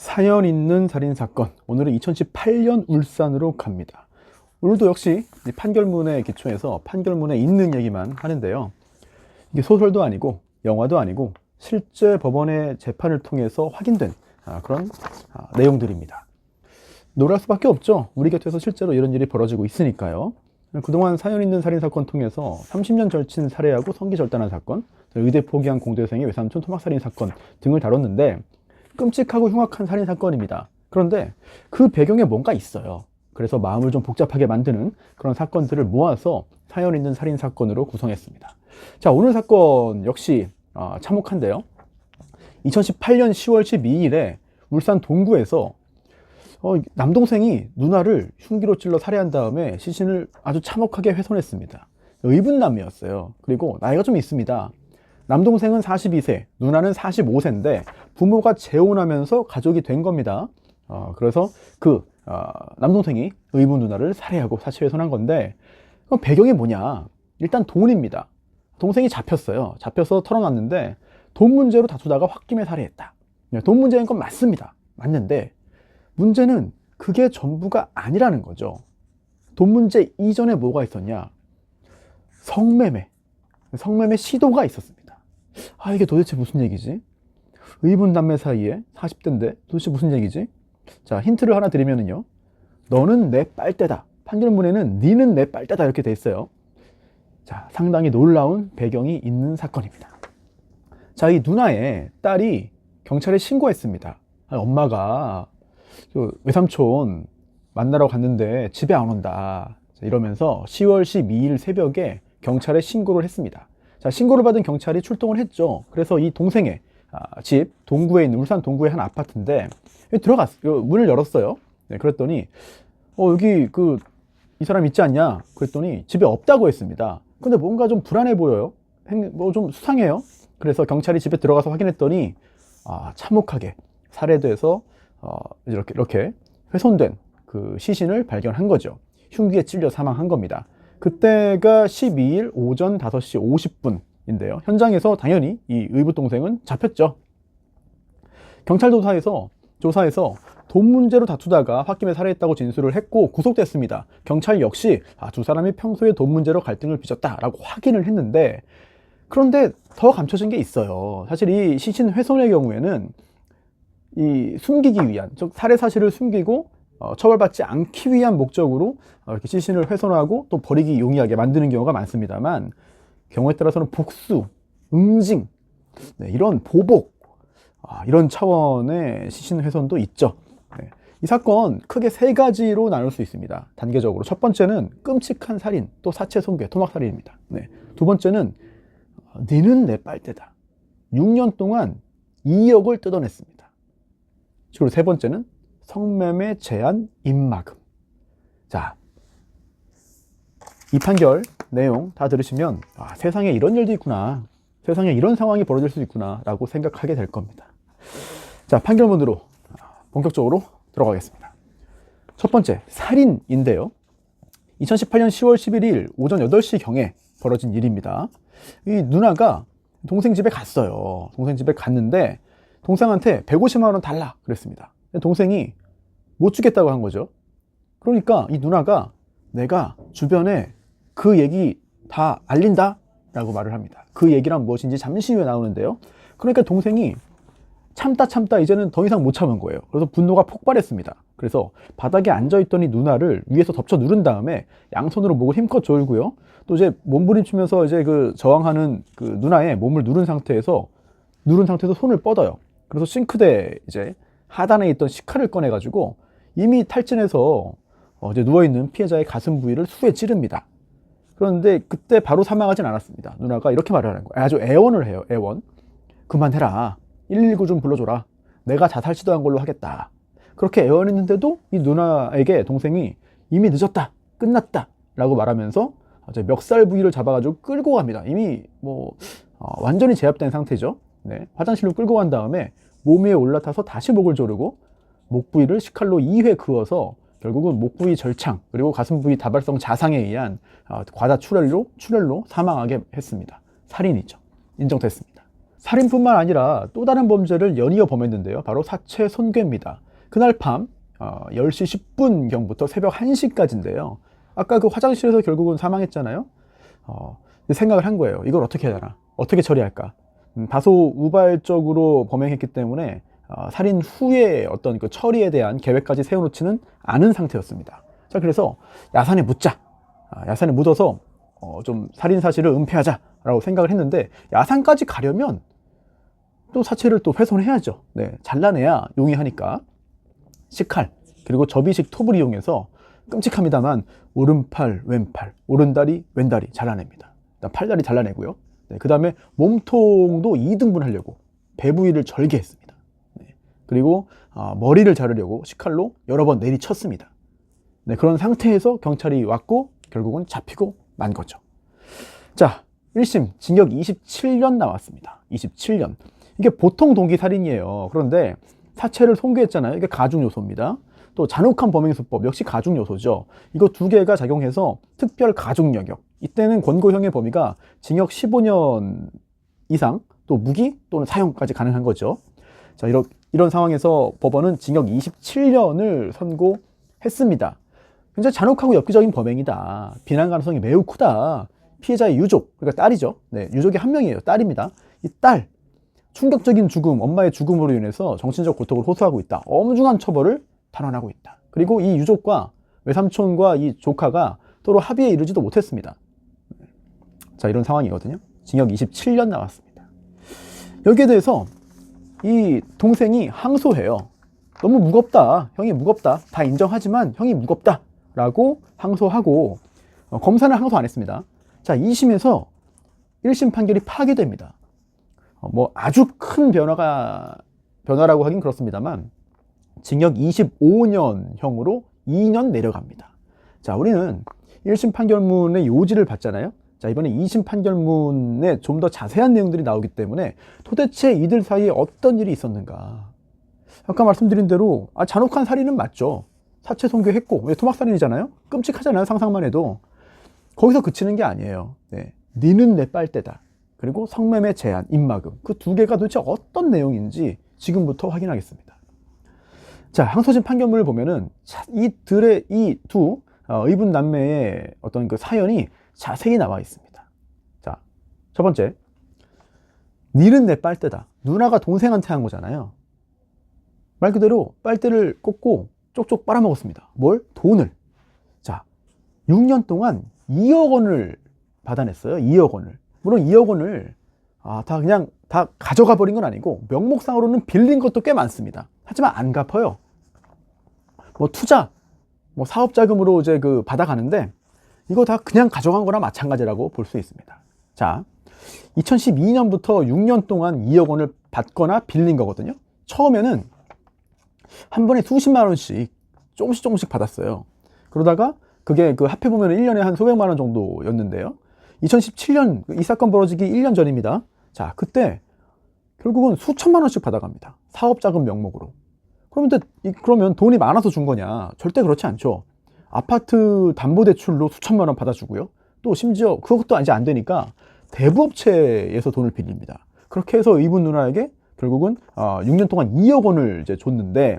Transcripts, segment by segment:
사연 있는 살인 사건. 오늘은 2018년 울산으로 갑니다. 오늘도 역시 이 판결문에 기초해서 판결문에 있는 얘기만 하는데요. 이게 소설도 아니고 영화도 아니고 실제 법원의 재판을 통해서 확인된 아, 그런 아, 내용들입니다. 놀랄 수밖에 없죠. 우리 곁에서 실제로 이런 일이 벌어지고 있으니까요. 그동안 사연 있는 살인 사건 통해서 30년 절친 살해하고 성기 절단한 사건, 의대 포기한 공대생의 외삼촌 토막 살인 사건 등을 다뤘는데 끔찍하고 흉악한 살인 사건입니다. 그런데 그 배경에 뭔가 있어요. 그래서 마음을 좀 복잡하게 만드는 그런 사건들을 모아서 사연 있는 살인 사건으로 구성했습니다. 자, 오늘 사건 역시 아, 참혹한데요. 2018년 10월 12일에 울산 동구에서 어, 남동생이 누나를 흉기로 찔러 살해한 다음에 시신을 아주 참혹하게 훼손했습니다. 의분남이었어요. 그리고 나이가 좀 있습니다. 남동생은 42세, 누나는 45세인데 부모가 재혼하면서 가족이 된 겁니다. 어, 그래서 그 어, 남동생이 의분 누나를 살해하고 사체훼손한 건데 그럼 배경이 뭐냐? 일단 돈입니다. 동생이 잡혔어요. 잡혀서 털어놨는데 돈 문제로 다투다가 홧김에 살해했다. 네, 돈 문제인 건 맞습니다. 맞는데 문제는 그게 전부가 아니라는 거죠. 돈 문제 이전에 뭐가 있었냐? 성매매. 성매매 시도가 있었습니다. 아, 이게 도대체 무슨 얘기지? 의분 남매 사이에 40대인데 도대체 무슨 얘기지? 자, 힌트를 하나 드리면은요. 너는 내 빨대다. 판결문에는 니는 내 빨대다 이렇게 돼 있어요. 자, 상당히 놀라운 배경이 있는 사건입니다. 자, 이 누나의 딸이 경찰에 신고했습니다. 아, 엄마가 그 외삼촌 만나러 갔는데 집에 안 온다. 자, 이러면서 10월 12일 새벽에 경찰에 신고를 했습니다. 자, 신고를 받은 경찰이 출동을 했죠. 그래서 이 동생의 아, 집 동구에 있는 울산 동구의 한 아파트인데 들어갔 문을 열었어요. 네, 그랬더니 어 여기 그 이 사람 있지 않냐? 그랬더니 집에 없다고 했습니다. 근데 뭔가 좀 불안해 보여요. 뭐 좀 수상해요. 그래서 경찰이 집에 들어가서 확인했더니 아, 참혹하게 살해돼서 어, 이렇게 이렇게 훼손된 그 시신을 발견한 거죠. 흉기에 찔려 사망한 겁니다. 그때가 12일 오전 5시 50분인데요. 현장에서 당연히 이 의붓 동생은 잡혔죠. 경찰 조사에서 조사에서 돈 문제로 다투다가 홧김에 살해했다고 진술을 했고 구속됐습니다. 경찰 역시 아, 두 사람이 평소에 돈 문제로 갈등을 빚었다라고 확인을 했는데 그런데 더 감춰진 게 있어요. 사실 이 시신 훼손의 경우에는 이 숨기기 위한 즉 살해 사실을 숨기고 어, 처벌받지 않기 위한 목적으로 어, 이렇게 시신을 훼손하고 또 버리기 용이하게 만드는 경우가 많습니다만 경우에 따라서는 복수, 응징 네, 이런 보복 아, 이런 차원의 시신 훼손도 있죠. 네. 이 사건 크게 세 가지로 나눌 수 있습니다. 단계적으로 첫 번째는 끔찍한 살인 또 사체 손괴 토막 살인입니다. 네. 두 번째는 어, 니는 내 빨대다. 6년 동안 2억을 뜯어냈습니다. 그리고 세 번째는 성매매 제한 입마금. 자, 이 판결 내용 다 들으시면 아, 세상에 이런 일도 있구나. 세상에 이런 상황이 벌어질 수 있구나 라고 생각하게 될 겁니다. 자, 판결문으로 본격적으로 들어가겠습니다. 첫 번째, 살인인데요. 2018년 10월 11일 오전 8시경에 벌어진 일입니다. 이 누나가 동생 집에 갔어요. 동생 집에 갔는데 동생한테 150만 원 달라 그랬습니다. 동생이 못 주겠다고 한 거죠. 그러니까 이 누나가 내가 주변에 그 얘기 다 알린다 라고 말을 합니다. 그 얘기란 무엇인지 잠시 후에 나오는데요. 그러니까 동생이 참다 참다 이제는 더 이상 못 참은 거예요. 그래서 분노가 폭발했습니다. 그래서 바닥에 앉아있더니 누나를 위에서 덮쳐 누른 다음에 양손으로 목을 힘껏 조이고요. 또 이제 몸부림치면서 이제 그 저항하는 그 누나의 몸을 누른 상태에서 누른 상태에서 손을 뻗어요. 그래서 싱크대 이제 하단에 있던 식칼을 꺼내가지고 이미 탈진해서 어 이제 누워있는 피해자의 가슴 부위를 수에 찌릅니다. 그런데 그때 바로 사망하진 않았습니다. 누나가 이렇게 말을 하는 거예요. 아주 애원을 해요. 애원. 그만해라. 119 좀 불러줘라. 내가 자살 시도한 걸로 하겠다. 그렇게 애원했는데도 이 누나에게 동생이 이미 늦었다. 끝났다. 라고 말하면서 이제 멱살 부위를 잡아가지고 끌고 갑니다. 이미 뭐 어, 완전히 제압된 상태죠. 네. 화장실로 끌고 간 다음에 몸 위에 올라타서 다시 목을 조르고 목 부위를 식칼로 2회 그어서 결국은 목 부위 절창 그리고 가슴 부위 다발성 자상에 의한 어, 과다 출혈로 출혈로 사망하게 했습니다. 살인이죠. 인정됐습니다. 살인뿐만 아니라 또 다른 범죄를 연이어 범했는데요. 바로 사체 손괴입니다. 그날 밤 어, 10시 10분 경부터 새벽 1시까지인데요. 아까 그 화장실에서 결국은 사망했잖아요. 어, 생각을 한 거예요. 이걸 어떻게 해야 되나? 어떻게 처리할까? 음, 다소 우발적으로 범행했기 때문에 어, 살인 후에 어떤 그 처리에 대한 계획까지 세워놓지는 않은 상태였습니다. 자, 그래서 야산에 묻자. 아, 야산에 묻어서 어, 좀 살인 사실을 은폐하자라고 생각을 했는데 야산까지 가려면 또 사체를 또 훼손해야죠. 네, 잘라내야 용이하니까 식칼 그리고 접이식 톱을 이용해서 끔찍합니다만 오른팔 왼팔 오른다리 왼다리 잘라냅니다. 팔다리 잘라내고요. 네, 그 다음에 몸통도 2등분 하려고 배 부위를 절개했습니다. 네, 그리고 아, 머리를 자르려고 식칼로 여러 번 내리쳤습니다. 네, 그런 상태에서 경찰이 왔고 결국은 잡히고 만 거죠. 자, 1심 징역 27년 나왔습니다. 27년. 이게 보통 동기 살인이에요. 그런데 사체를 손괴했잖아요. 이게 가중 요소입니다. 또 잔혹한 범행 수법 역시 가중 요소죠. 이거 두 개가 작용해서 특별 가중 영역. 이때는 권고형의 범위가 징역 15년 이상 또 무기 또는 사형까지 가능한 거죠. 자, 이런 이런 상황에서 법원은 징역 27년을 선고했습니다. 굉장히 잔혹하고 엽기적인 범행이다. 비난 가능성이 매우 크다. 피해자의 유족, 그러니까 딸이죠. 네, 유족이 한 명이에요. 딸입니다. 이 딸, 충격적인 죽음, 엄마의 죽음으로 인해서 정신적 고통을 호소하고 있다. 엄중한 처벌을 단언하고 있다. 그리고 이 유족과 외삼촌과 이 조카가 서로 합의에 이르지도 못했습니다. 자, 이런 상황이거든요. 징역 27년 나왔습니다. 여기에 대해서 이 동생이 항소해요. 너무 무겁다. 형이 무겁다. 다 인정하지만 형이 무겁다. 라고 항소하고 어, 검사는 항소 안 했습니다. 자, 2심에서 1심 판결이 파기됩니다. 어, 뭐 아주 큰 변화가 변화라고 하긴 그렇습니다만 징역 25년형으로 2년 내려갑니다. 자, 우리는 1심 판결문의 요지를 봤잖아요. 자, 이번에 2심 판결문에 좀 더 자세한 내용들이 나오기 때문에 도대체 이들 사이에 어떤 일이 있었는가. 아까 말씀드린 대로 아, 잔혹한 살인은 맞죠. 사체 손괴했고 왜 토막살인이잖아요. 끔찍하잖아요. 상상만 해도. 거기서 그치는 게 아니에요. 네. 니는 내 빨대다. 그리고 성매매 제한, 입막음. 그두 개가 도대체 어떤 내용인지 지금부터 확인하겠습니다. 자, 항소심 판결문을 보면은 이들의 이두 어, 의분 남매의 어떤 그 사연이 자세히 나와 있습니다. 자, 첫 번째. 니는 내 빨대다. 누나가 동생한테 한 거잖아요. 말 그대로 빨대를 꽂고 쪽쪽 빨아먹었습니다. 뭘? 돈을. 자, 6년 동안 2억 원을 받아냈어요. 2억 원을. 물론 2억 원을 아, 다 그냥 다 가져가 버린 건 아니고 명목상으로는 빌린 것도 꽤 많습니다. 하지만 안 갚아요. 뭐 투자, 뭐 사업 자금으로 이제 그 받아가는데 이거 다 그냥 가져간 거나 마찬가지라고 볼 수 있습니다. 자, 2012년부터 6년 동안 2억 원을 받거나 빌린 거거든요. 처음에는 한 번에 수십만 원씩 조금씩 조금씩 받았어요. 그러다가 그게 그 합해 보면 1년에 한 수백만 원 정도였는데요. 2017년 이 사건 벌어지기 1년 전입니다. 자, 그때 결국은 수천만 원씩 받아갑니다. 사업 자금 명목으로. 그러면, 그러면 돈이 많아서 준 거냐? 절대 그렇지 않죠. 아파트 담보대출로 수천만 원 받아주고요. 또 심지어 그것도 이제 안 되니까 대부업체에서 돈을 빌립니다. 그렇게 해서 이분 누나에게 결국은 6년 동안 2억 원을 이제 줬는데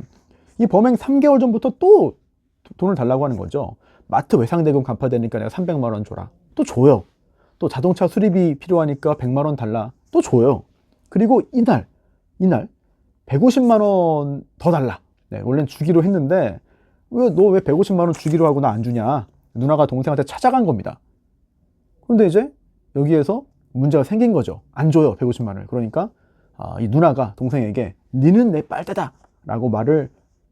이 범행 3개월 전부터 또 돈을 달라고 하는 거죠. 마트 외상대금 갚아야 되니까 내가 300만 원 줘라. 또 줘요. 또 자동차 수리비 필요하니까 100만 원 달라. 또 줘요. 그리고 이날, 이날 150만 원 더 달라. 네, 원래는 주기로 했는데 왜 너 왜 150만 원 주기로 하고 나 안 주냐? 누나가 동생한테 찾아간 겁니다. 그런데 이제 여기에서 문제가 생긴 거죠. 안 줘요, 150만 원을. 그러니까 아, 이 누나가 동생에게 니는 내 빨대다 라고 말을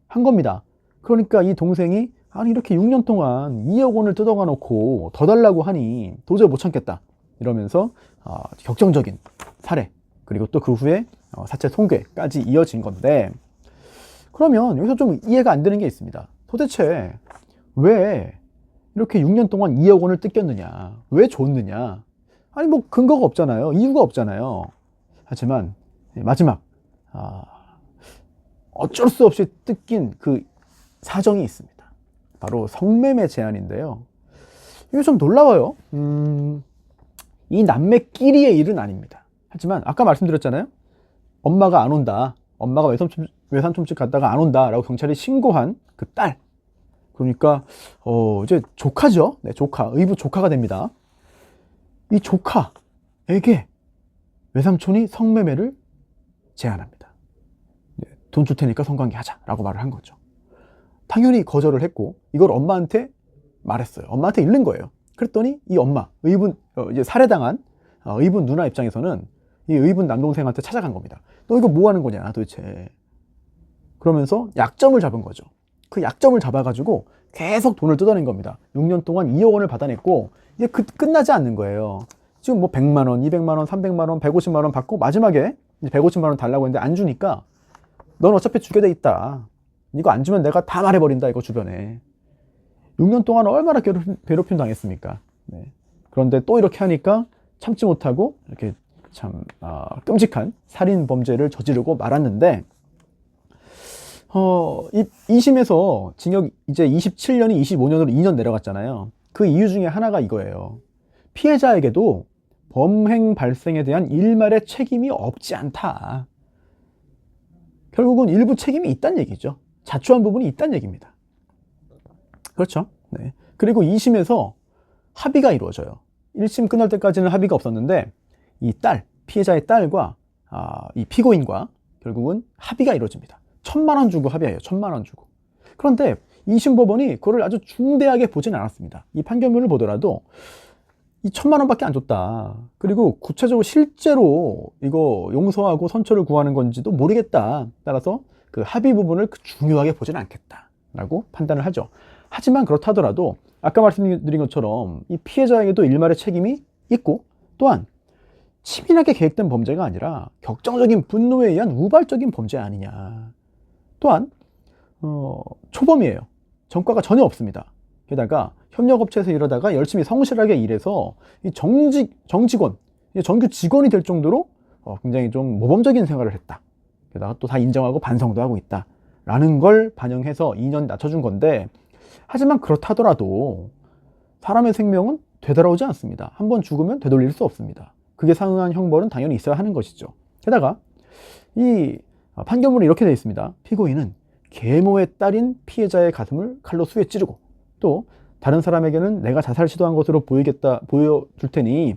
한 겁니다. 그러니까 이 동생이 아니 이렇게 6년 동안 2억 원을 뜯어가 놓고 더 달라고 하니 도저히 못 참겠다 이러면서 어, 격정적인 살해 그리고 또 그 후에 어, 사체 손괴까지 이어진 건데 그러면 여기서 좀 이해가 안 되는 게 있습니다. 도대체 왜 이렇게 6년 동안 2억 원을 뜯겼느냐? 왜 줬느냐? 아니 뭐 근거가 없잖아요. 이유가 없잖아요. 하지만 마지막 아, 어쩔 수 없이 뜯긴 그 사정이 있습니다. 바로 성매매 제한인데요. 이게 좀 놀라워요. 음, 이 남매끼리의 일은 아닙니다. 하지만 아까 말씀드렸잖아요. 엄마가 안 온다. 엄마가 외삼촌, 외삼촌집 갔다가 안 온다라고 경찰이 신고한 그 딸. 그러니까 어 이제 조카죠. 네, 조카. 의부 조카가 됩니다. 이 조카에게 외삼촌이 성매매를 제안합니다. 네, 돈줄 테니까 성관계 하자라고 말을 한 거죠. 당연히 거절을 했고 이걸 엄마한테 말했어요. 엄마한테 잃는 거예요. 그랬더니 이 엄마, 의분 어, 이제 살해당한 어, 의분 누나 입장에서는 이 의분 남동생한테 찾아간 겁니다. 너 이거 뭐 하는 거냐 도대체. 그러면서 약점을 잡은 거죠. 그 약점을 잡아가지고 계속 돈을 뜯어낸 겁니다. 6년 동안 2억 원을 받아냈고 이게 그, 끝나지 않는 거예요. 지금 뭐 100만 원, 200만 원, 300만 원, 150만 원 받고 마지막에 이제 150만 원 달라고 했는데 안 주니까 넌 어차피 주게 돼 있다. 이거 안 주면 내가 다 말해버린다 이거 주변에. 6년 동안 얼마나 괴롭힘, 당했습니까? 네. 그런데 또 이렇게 하니까 참지 못하고 이렇게 참 아, 끔찍한 살인 범죄를 저지르고 말았는데 어, 이 2심에서 징역 이제 27년이 25년으로 2년 내려갔잖아요. 그 이유 중에 하나가 이거예요. 피해자에게도 범행 발생에 대한 일말의 책임이 없지 않다. 결국은 일부 책임이 있다는 얘기죠. 자초한 부분이 있다는 얘기입니다. 그렇죠. 네. 그리고 2심에서 합의가 이루어져요. 1심 끝날 때까지는 합의가 없었는데 이 딸, 피해자의 딸과 아, 이 피고인과 결국은 합의가 이루어집니다. 천만 원 주고 합의해요. 천만 원 주고. 그런데 2심 법원이 그거를 아주 중대하게 보진 않았습니다. 이 판결문을 보더라도 이 천만 원밖에 안 줬다. 그리고 구체적으로 실제로 이거 용서하고 선처를 구하는 건지도 모르겠다. 따라서 그 합의 부분을 중요하게 보진 않겠다라고 판단을 하죠. 하지만 그렇다더라도 아까 말씀드린 것처럼 이 피해자에게도 일말의 책임이 있고 또한 치밀하게 계획된 범죄가 아니라 격정적인 분노에 의한 우발적인 범죄 아니냐. 또한 어, 초범이에요. 전과가 전혀 없습니다. 게다가 협력업체에서 일하다가 열심히 성실하게 일해서 이 정직 정직원, 정규 직원이 될 정도로 어, 굉장히 좀 모범적인 생활을 했다. 게다가 또 다 인정하고 반성도 하고 있다 라는 걸 반영해서 2년 낮춰준 건데 하지만 그렇다더라도 사람의 생명은 되돌아오지 않습니다. 한 번 죽으면 되돌릴 수 없습니다. 그게 상응한 형벌은 당연히 있어야 하는 것이죠. 게다가 이 판결문이 이렇게 되어 있습니다. 피고인은 계모의 딸인 피해자의 가슴을 칼로 수에 찌르고 또 다른 사람에게는 내가 자살 시도한 것으로 보이겠다 보여줄 테니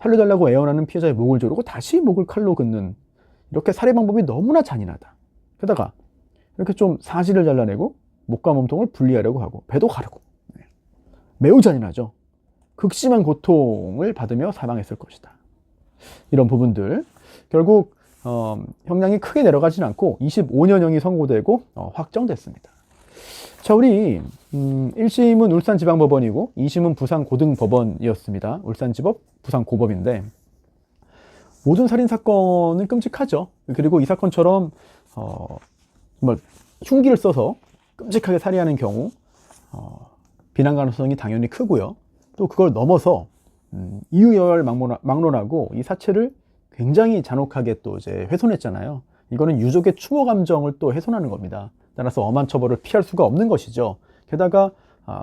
살려달라고 애원하는 피해자의 목을 조르고 다시 목을 칼로 긋는 이렇게 살해 방법이 너무나 잔인하다. 게다가 이렇게 좀 사지를 잘라내고 목과 몸통을 분리하려고 하고 배도 가르고 네. 매우 잔인하죠. 극심한 고통을 받으며 사망했을 것이다. 이런 부분들 결국 어, 형량이 크게 내려가진 않고 25년형이 선고되고 어, 확정됐습니다. 자, 우리 음, 1심은 울산지방법원이고 2심은 부산고등법원이었습니다. 울산지법, 부산고법인데 모든 살인 사건은 끔찍하죠. 그리고 이 사건처럼 어, 뭐 흉기를 써서 끔찍하게 살해하는 경우 어, 비난 가능성이 당연히 크고요. 또 그걸 넘어서 음, 이유열 막론하고 이 사체를 굉장히 잔혹하게 또 이제 훼손했잖아요. 이거는 유족의 추모 감정을 또 훼손하는 겁니다. 따라서 엄한 처벌을 피할 수가 없는 것이죠. 게다가 아,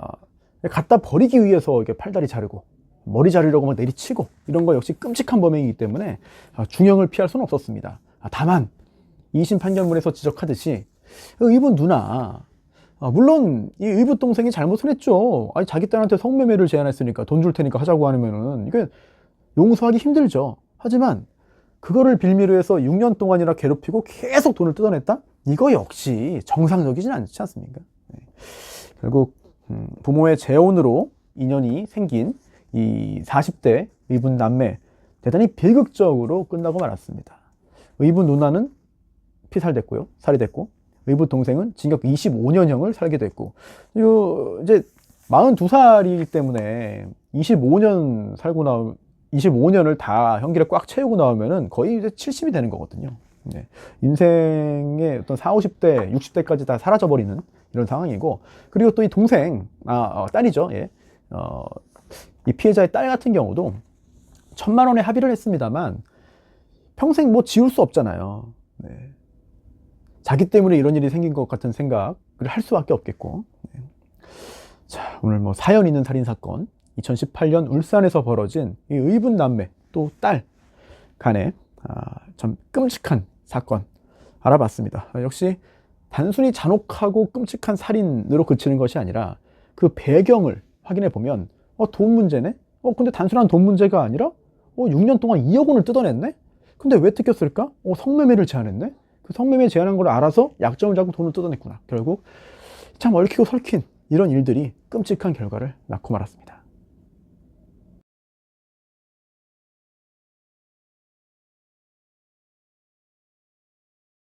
갖다 버리기 위해서 이렇게 팔다리 자르고 머리 자르려고 막 내리치고 이런 거 역시 끔찍한 범행이기 때문에 아, 중형을 피할 수는 없었습니다. 아, 다만 2심 판결문에서 지적하듯이 이분 누나 아, 물론 이 의붓 동생이 잘못을 했죠. 아니 자기 딸한테 성매매를 제안했으니까 돈 줄 테니까 하자고 하면은 이게 용서하기 힘들죠. 하지만 그거를 빌미로 해서 6년 동안이나 괴롭히고 계속 돈을 뜯어냈다? 이거 역시 정상적이진 않지 않습니까? 네. 결국 음, 부모의 재혼으로 인연이 생긴 이 40대 의분 남매 대단히 비극적으로 끝나고 말았습니다. 의분 누나는 피살됐고요. 살이 됐고 의붓 동생은 징역 25년형을 살게 됐고 요 이제 42살이기 때문에 25년 살고 25년을 다 형기를 꽉 채우고 나오면은 거의 이제 70이 되는 거거든요. 네. 인생의 어떤 4, 50대, 60대까지 다 사라져 버리는 이런 상황이고 그리고 또 이 동생, 아, 어, 딸이죠. 예. 어, 이 피해자의 딸 같은 경우도 천만 원에 합의를 했습니다만 평생 뭐 지울 수 없잖아요. 네. 자기 때문에 이런 일이 생긴 것 같은 생각을 할 수밖에 없겠고. 네. 자, 오늘 뭐 사연 있는 살인 사건, 2018년 울산에서 벌어진 이 의분 남매 또 딸 간의 아, 좀 끔찍한 사건 알아봤습니다. 아, 역시 단순히 잔혹하고 끔찍한 살인으로 그치는 것이 아니라 그 배경을 확인해 보면 어, 돈 문제네? 어, 근데 단순한 돈 문제가 아니라 어, 6년 동안 2억 원을 뜯어냈네? 근데 왜 뜯겼을까? 어, 성매매를 제한했네? 그 성매매 제한한 걸 알아서 약점을 잡고 돈을 뜯어냈구나. 결국 참 얽히고 설킨 이런 일들이 끔찍한 결과를 낳고 말았습니다.